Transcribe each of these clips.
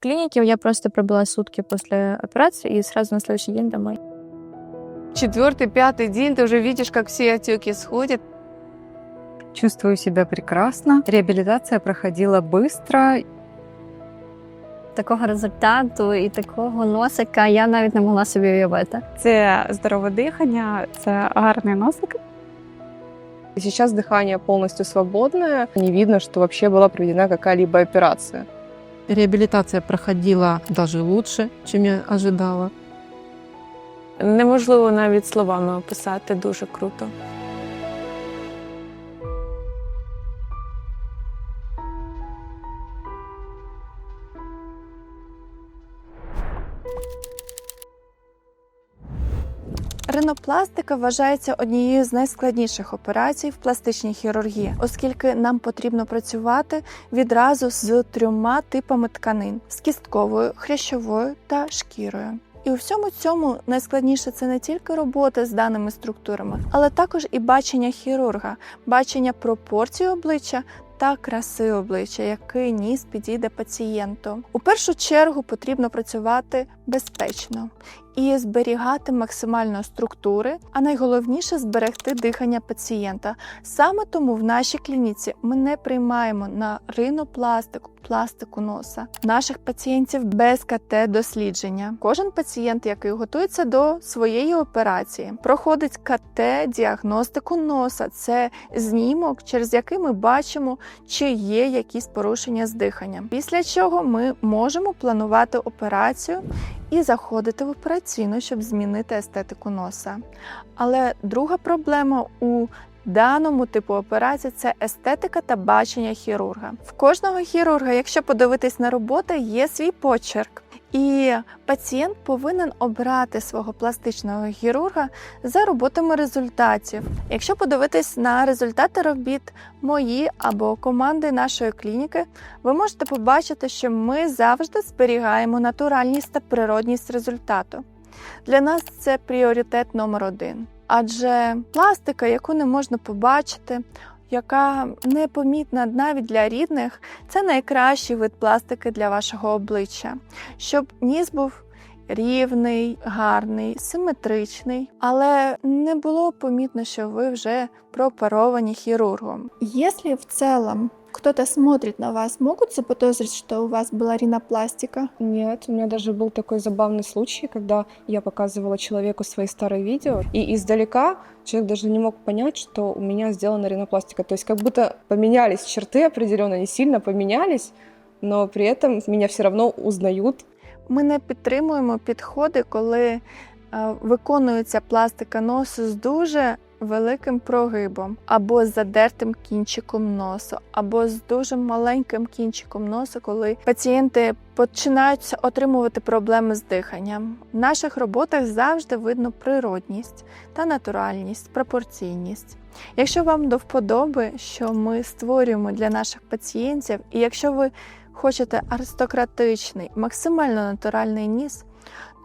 клинике я просто пробыла сутки после операции и сразу на следующий день домой. Четвертый, пятый день ты уже видишь, как все отеки сходят. Чувствую себя прекрасно. Реабилитация проходила быстро. Такого результату і такого носика я навіть не могла собі уявити. Це здорове дихання, це гарний носик. И Сейчас дыхание полностью свободное. Не видно, что вообще была проведена какая-либо операция. Реабилитация проходила даже лучше, чим я ожидала. Неможливо навіть словами описати дуже круто. Ринопластика вважається однією з найскладніших операцій в пластичній хірургії, оскільки нам потрібно працювати відразу з трьома типами тканин: з кістковою, хрящовою та шкірою. І у всьому цьому найскладніше це не тільки робота з даними структурами, але також і бачення хірурга, бачення пропорцій обличчя та краси обличчя, який ніс підійде пацієнту. У першу чергу потрібно працювати безпечно і зберігати максимально структури, а найголовніше зберегти дихання пацієнта. Саме тому в нашій клініці ми не приймаємо на ринопластику, пластику носа наших пацієнтів без КТ-дослідження. Кожен пацієнт, який готується до своєї операції, проходить КТ-діагностику носа. Це знімок, через який ми бачимо, чи є якісь порушення з диханням. Після чого ми можемо планувати операцію і заходити в операційну, щоб змінити естетику носа. Але друга проблема у даному типу операції це естетика та бачення хірурга. В кожного хірурга, якщо подивитись на роботи, є свій почерк. І пацієнт повинен обрати свого пластичного хірурга за роботами результатів. Якщо подивитись на результати робіт мої або команди нашої клініки, ви можете побачити, що ми завжди зберігаємо натуральність та природність результату. Для нас це пріоритет номер один. Адже пластика, яку не можна побачити, яка непомітна навіть для рідних, це найкращий вид пластики для вашого обличчя, щоб ніс був рівний, гарний, симетричний, але не було помітно, що ви вже пропаровані хірургом. Якщо в цілому кто-то смотрит на вас, могут заподозрить, что у вас была ринопластика? Нет, у меня даже был такой забавный случай, когда я показывала человеку свои старые видео, и издалека человек даже не мог понять, что у меня сделана ринопластика. То есть как будто поменялись черты определенно, не сильно поменялись, но при этом меня все равно узнают. Ми не підтримуємо підходи, коли е, виконується пластика носу з дуже великим прогибом, або з задертим кінчиком носу, або з дуже маленьким кінчиком носу, коли пацієнти починають отримувати проблеми з диханням. В наших роботах завжди видно природність та натуральність, пропорційність. Якщо вам до вподоби, що ми створюємо для наших пацієнтів, і якщо ви хочете аристократичний, максимально натуральний ніс,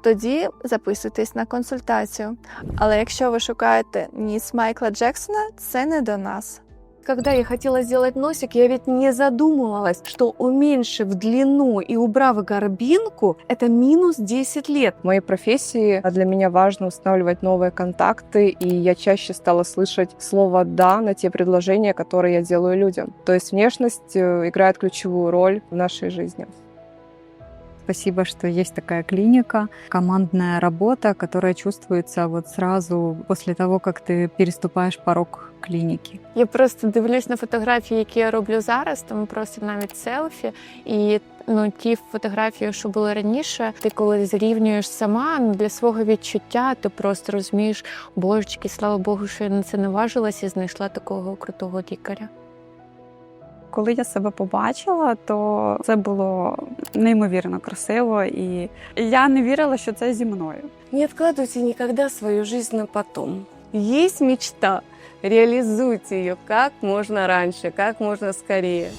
тоді записуйтесь на консультацію. Але якщо ви шукаєте ніс Майкла Джексона, це не до нас. Когда я хотела сделать носик, я ведь не задумывалась, что уменьшив длину и убрав горбинку, это минус 10 лет. В моей профессии для меня важно устанавливать новые контакты, и я чаще стала слышать слово «да» на те предложения, которые я делаю людям. То есть внешность э, играет ключевую роль в нашей жизни. Спасибо, что есть такая клиника, командная работа, которая чувствуется вот сразу после того, как ты переступаешь порог клиники. Я просто дивлюсь на фотографії, які я роблю зараз, тому просто навіть селфі. І ну ті фотографії, що були раніше, ти коли зрівнюєш сама ну, для свого відчуття, ти просто розумієш, божечки, слава Богу, що я на це наважилася і знайшла такого крутого лікаря. Коли я себе побачила, то це було неймовірно красиво, і я не вірила, що це зі мною. Не відкладуйте ніколи свою жизнь на потом. Є мечта, реалізуйте її як можна раніше, як можна скорее.